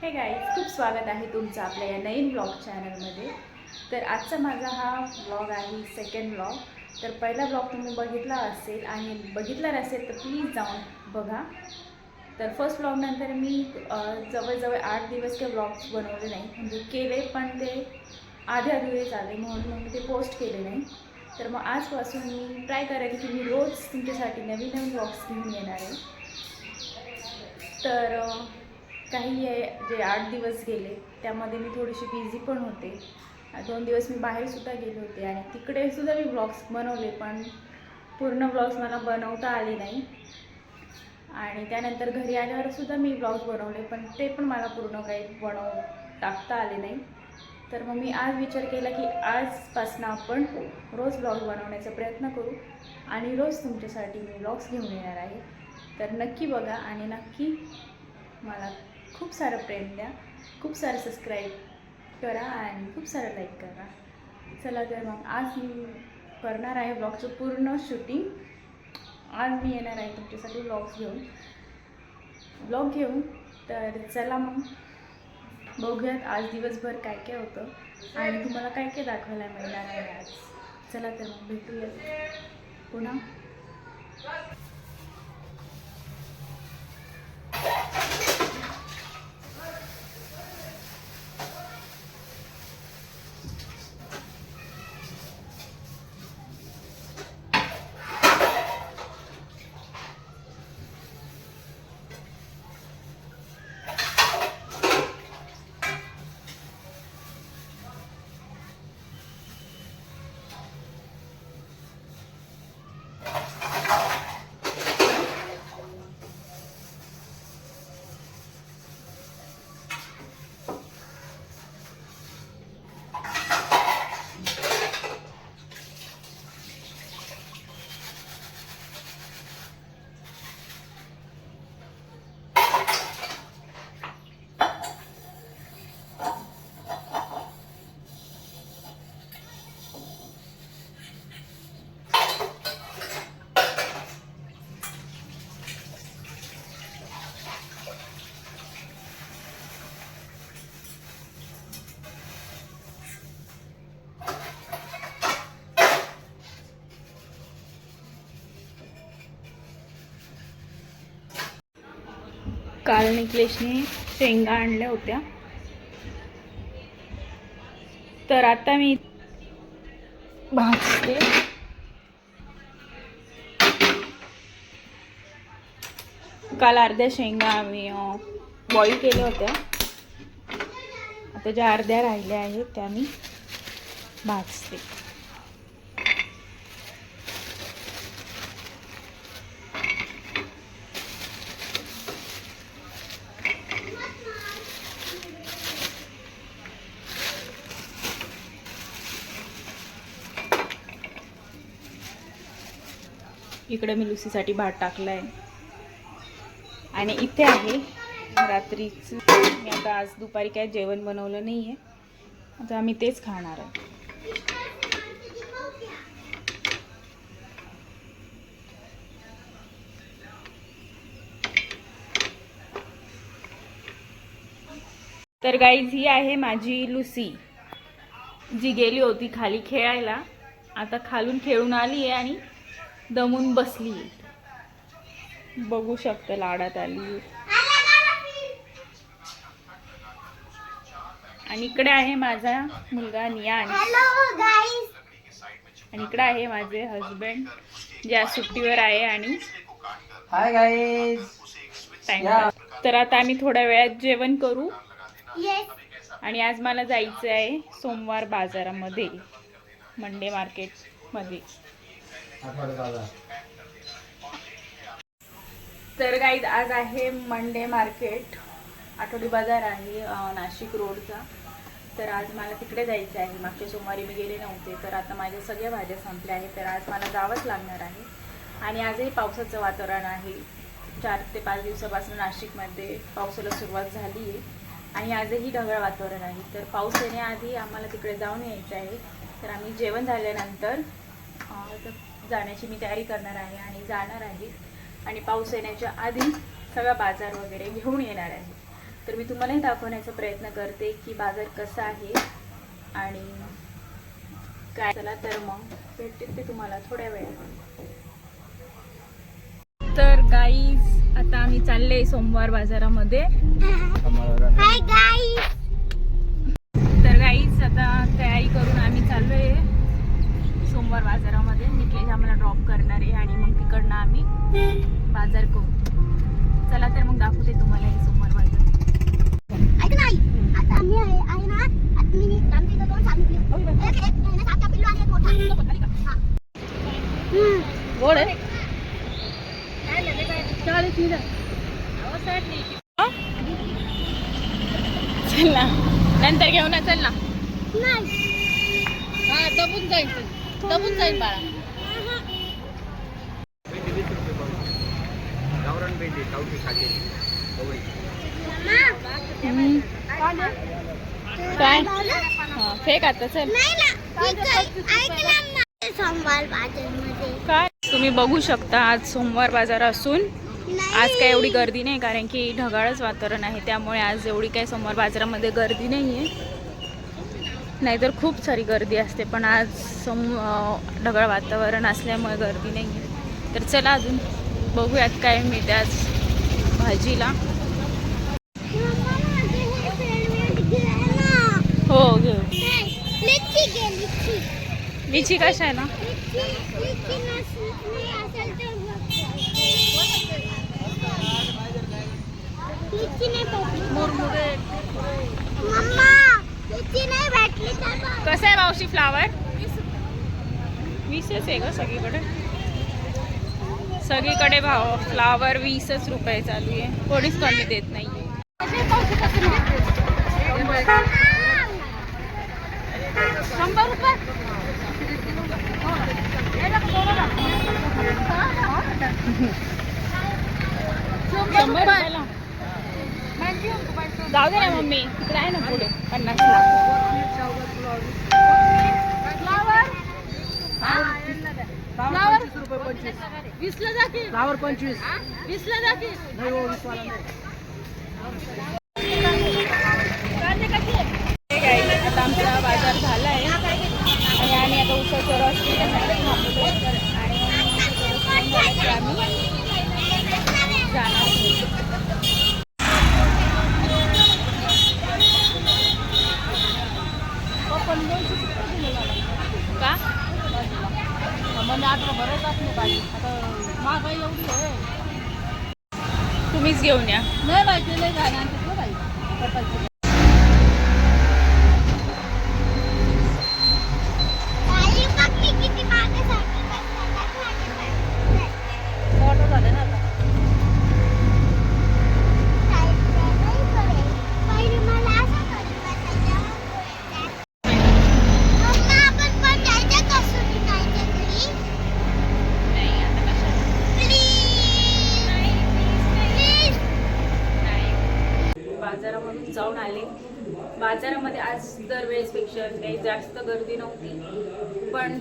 हे गाईज खूप स्वागत आहे तुमचं आपल्या या नवीन ब्लॉग चॅनलमध्ये तर आजचा माझा हा ब्लॉग आहे सेकंड ब्लॉग तर पहिला ब्लॉग तुम्ही बघितला असेल आणि बघितला नसेल तर प्लीज जाऊन बघा. तर फर्स्ट ब्लॉगनंतर मी जवळजवळ आठ दिवस काही ब्लॉग्स बनवले नाही. म्हणजे केले पण ते आधे अधुरे झाले म्हणून मग मी ते पोस्ट केले नाही. तर मग आजपासून मी ट्राय करेन की मी रोज तुमच्यासाठी नवीन नवीन ब्लॉग्स घेऊन येणार आहे. तर काही आहे जे आठ दिवस गेले त्यामध्ये मी थोडीशी बिझी पण होते. दोन दिवस मी बाहेरसुद्धा गेले होते आणि तिकडे सुद्धा मी ब्लॉग्स बनवले पण पूर्ण ब्लॉग्स मला बनवता आले नाही. आणि त्यानंतर घरी आल्यावर सुद्धा मी ब्लॉग्स बनवले पण ते पण मला पूर्ण काही बनव टाकता आले नाही. तर मग मी आज विचार केला की आजपासून आपण रोज ब्लॉग बनवण्याचा प्रयत्न करू आणि रोज तुमच्यासाठी मी ब्लॉग्स घेऊन येणार आहे. तर नक्की बघा आणि नक्की मला खूप सारं प्रेम द्या खूप सारं सबस्क्राईब करा आणि खूप सारं लाईक करा. चला तर मग आज मी करणार आहे ब्लॉगचं पूर्ण शूटिंग आज मी येणार आहे तुमच्यासाठी ब्लॉग्स घेऊन. ब्लॉग घेऊन तर चला मग. बघूयात आज दिवसभर काय काय होतं. आणि तुम्हाला काय काय दाखवायला मिळणार आहे आज. चला तर मग भेटूया. पुन्हा. काल निकलेशने शेंगा आणल्या होत्या. तर आता मी भाजते. काल अर्ध्या शेंगा आम्ही बॉईल केल्या होत्या. आता ज्या अर्ध्या राहिल्या आहेत त्या मी भाजते. इकडे मी लुसीसाठी भात टाकलाय. आणि इथे आहे रात्रीच. मी आता आज दुपारी काय जेवण बनवलं नाही आहे आता आम्ही तेच खाणार आहे. तर गाईज ही आहे माझी लुसी. जी गेली होती खाली खेळायला. आता खालून खेळून आली आहे आणि दमून बसली. बघू शकता लाडात आली. आणि इकडे आहे माझा मुलगा नियान आणि इकडे आहे माझे हजबंड जे आज सुट्टीवर आहे आणि हाय टाइम. तर आता आम्ही थोड्या वेळात जेवण करू. आणि आज मला जायचं आहे सोमवार बाजारामध्ये मंडे मार्केटमध्ये तर गाईज आज आहे मंडे मार्केट आठवडी बाजार आहे नाशिक रोडचा. तर आज मला तिकडे जायचं आहे. मागच्या सोमवारी मी गेले नव्हते तर आता माझ्या सगळ्या भाज्या संपल्या आहेत. तर आज मला जावंच लागणार आहे. आणि आजही पावसाचं वातावरण आहे. चार ते पाच दिवसापासून नाशिकमध्ये पावसाला सुरुवात झाली आहे. आणि आजही ढगाळ वातावरण आहे. तर पाऊस येण्याआधी आम्हाला तिकडे जाऊन यायचं आहे. तर आम्ही जेवण झाल्यानंतर तर जाण्याची मी तयारी करणार आहे आणि जाणार आहे. आणि पाऊस येण्याच्या आधी सगळा बाजार वगैरे घेऊन येणार आहे. तर मी तुम्हालाही दाखवण्याचा प्रयत्न करते की बाजार कसा आहे आणि काय चला तर मग भेटते ते तुम्हाला थोड्या वेळात तर गाईज आता आम्ही चालले सोमवार बाजारामध्ये. तर गाईज आता तयारी करून आम्ही चाललोय. सोमवार बाजारामध्ये निकलेश आम्हाला ड्रॉप करणार आहे आणि मग तिकडनं आम्ही बाजार करू. चला तर मग दाखवते तुम्हाला हे सोमवार बाजार. ऐक नाही आता आम्ही आहे ना आता मी आमच्या दोन एक एक हा. चल ना. नंतर घेऊन चल ना. नाही. हा दबून जाईल दबून जाईल बाळा. काय? फेक आता चल. सोमवार बाजारमध्ये काय? तुम्ही बघू शकता आज सोमवार बाजार असून आज काय एवढी गर्दी नाही कारण की ढगाळच वातावरण आहे त्यामुळे आज एवढी काय सोमवार बाजारामध्ये गर्दी नाही आहे नाहीतर खूप सारी गर्दी असते पण आज सम ढगाळ वातावरण असल्यामुळे गर्दी नाही आहे. तर चला अजून बघूयात काय मिळते आज भाजीला. हे घेऊ. लिची कशा आहे ना? लिची, कसं आहे मावशी फ्लावर? वीसच आहे ग सगळीकडे. सगळीकडे भाव फ्लावर वीसच रुपये चालू आहे. कोणीच कमी देत नाही वीसला फ्लावर पंचवीस वीसला जाते नाही हो वीसवाला नाही. काय, आता आमचा बाजार झाला आहे आणि आम्ही आता उसाचा रस पिण्यासाठी थांबलो आणि मग उसाचा रस पिऊन झाला की आम्ही जाणार का तुम्हीच घेऊन या. ताई,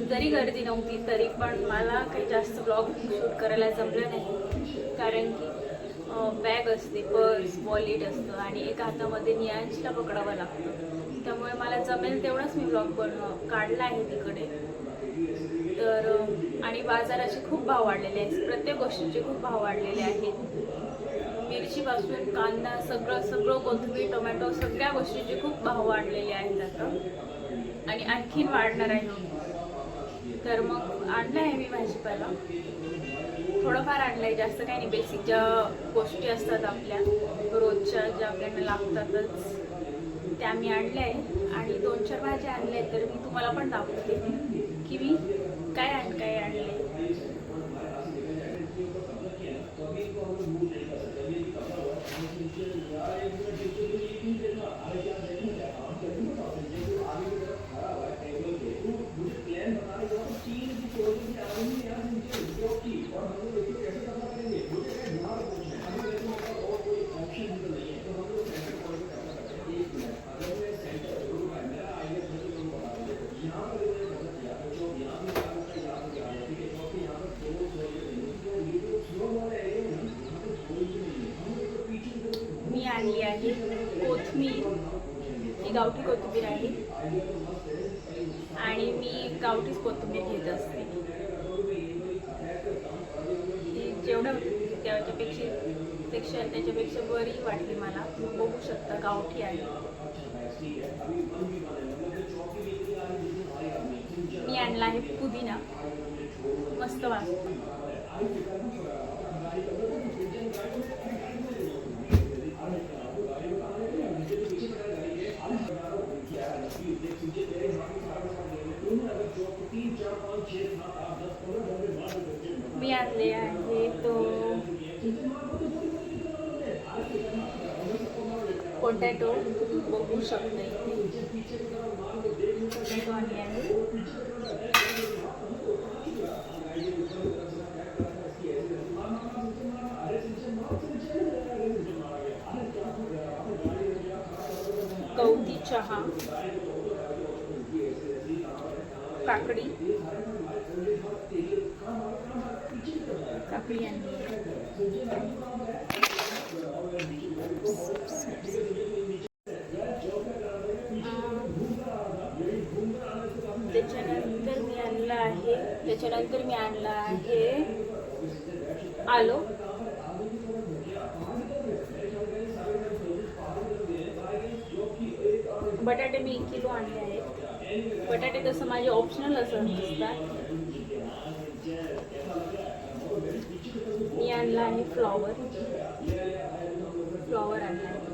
जरी गर्दी नव्हती तरी पण मला काही जास्त ब्लॉग शूट करायला जमलं नाही. कारण की बॅग असते पर्स वॉलेट असतं आणि एक हातामध्ये नियांशला पकडावं लागतं. त्यामुळे मला जमेल तेवढाच मी ब्लॉग बन काढला आहे तिकडे. तर आणि बाजाराचे खूप भाव वाढलेले आहेत. प्रत्येक गोष्टीचे खूप भाव वाढलेले आहेत. मिरचीपासून कांदा सगळं सगळं कोथिंबीर टोमॅटो सगळ्या गोष्टीचे खूप भाव वाढलेले आहेत आता. आणि आणखीन वाढणार आहे. तर मग आणलं आहे मी भाजीपाला. थोडंफार आणलं आहे जास्त काही नाही. बेसिक ज्या गोष्टी असतात आपल्या रोजच्या ज्या आपल्याला लागतातच त्या मी आणल्या आहे. आणि दोन चार भाज्या आणल्या आहेत तर मी तुम्हाला पण दाखवते की मी काय आण काय आणले बघू शकता गावठी आहे. मी आणला आहे पुदिना. मस्त वास मी आणले आहे तो पोटॅटो बघू शकता. इथे पोटॅटो गवती चहा. काकडी. काकडी आणली आहे. त्याच्यानंतर मी आणलं आहे. त्याच्यानंतर मी आणलं आहे. आलो. बटाटे मी एक किलो आणले आहेत. बटाटे तसं माझे ऑप्शनल असं असतात मी आणला आहे फ्लॉवर फ्लॉवर आणला आहे.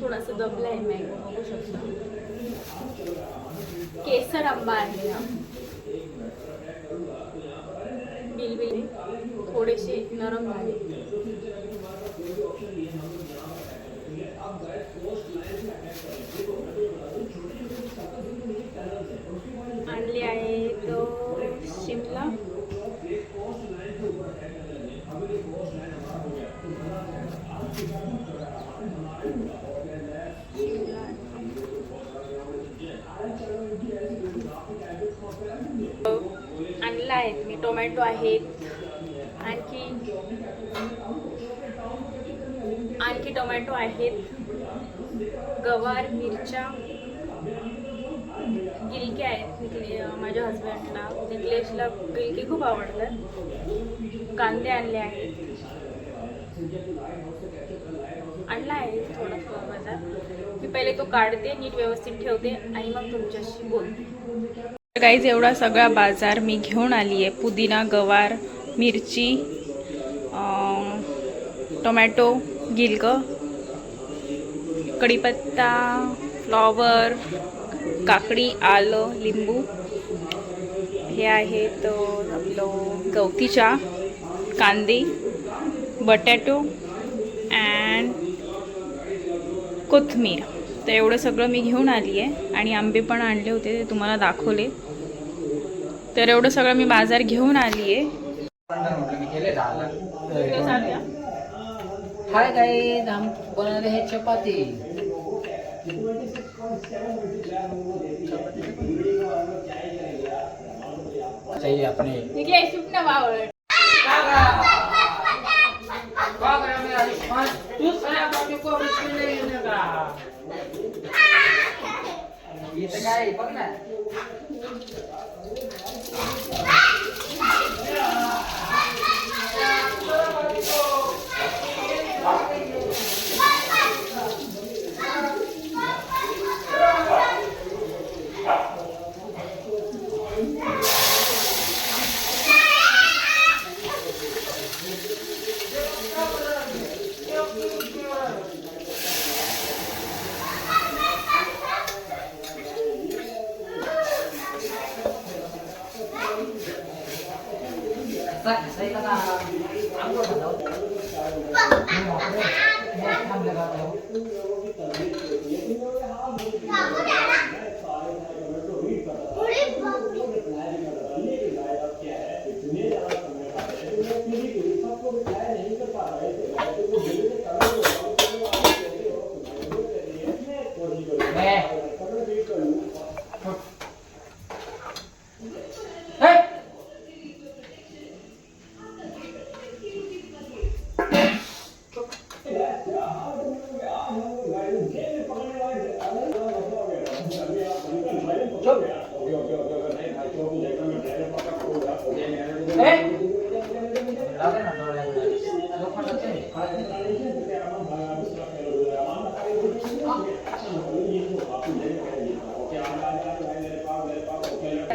थोडासा दबला आहे मॅंगो. बघू शकता केसर आंबा आहे. हा बिलबिल. थोडेसे नरम झाले आणले आहे तो शिमला शिमला आणला आहेत मी टोमॅटो आहेत. आणखी आणखी टोमॅटो आहेत. गवार मिरच्या गिलके आहेत निकले माझ्या हस्बंडला निकलेशला गिलके खूप आवडतात. कांदे आणले आहेत. आणला आहे थोडा थोडा बाजार. मी पहिले तो काढते नीट व्यवस्थित ठेवते आणि मग तुमच्याशी बोलते. गाईज एवढा सगळा बाजार मी घेऊन आली आहे. पुदिना गवार मिरची टोमॅटो गिलक कढीपत्ता फ्लॉवर काकडी आलं लिंबू. हे आहेत आपलं गवती चहा कांदे बटॅटो अँड कोथमीर तर एवढं सगळं मी घेऊन आली आहे आणि आंबे पण आणले होते ते तुम्हाला दाखवले तर एवढं सगळं मी बाजार घेऊन आली आहे हाय गाईज हम बनवले हे चपाती चाहिए अपने तू सगळ्या बाजू को मुश्किल नाही येणे का इथं काय बघ ना 在在那个，两个，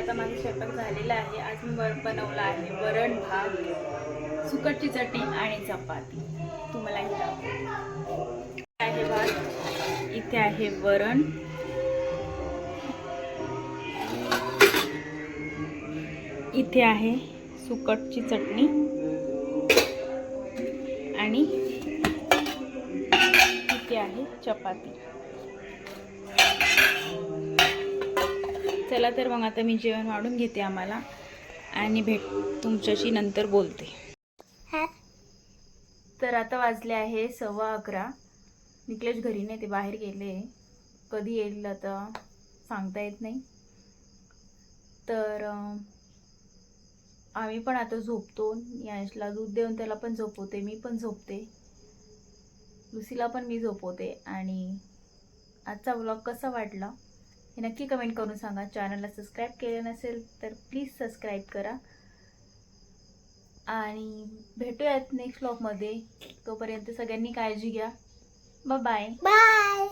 आता माझा स्वयंपाक झालेला आहे. आज मी वर बनवला आहे वरण भात सुकटची चटणी आणि चपाती. तुम्हाला इथे आहे भात इथे आहे वरण. इथे आहे सुकटची चटणी आणि इथे आहे चपाती. चला तर मग आता मी जेवण वाढून घेते आम्हाला. आणि भेट तुमच्याशी नंतर बोलते. तर आता वाजले आहे सव्वा अकरा. निकलेश घरी नाही ते बाहेर गेले. कधी येईल आता सांगता येत नाही. तर आम्ही पण आता झोपतो. याशला दूध देऊन त्याला पण झोपवते मी पण झोपते. लुसीला पण मी झोपवते. आणि आजचा व्लॉग कसा वाटला? हे नक्की कमेंट करून सांगा. चॅनलला सबस्क्राईब केलं नसेल तर प्लीज सबस्क्राईब करा. आणि भेटूयात नेक्स्ट व्लॉगमध्ये तोपर्यंत सगळ्यांनी काळजी घ्या. Bye bye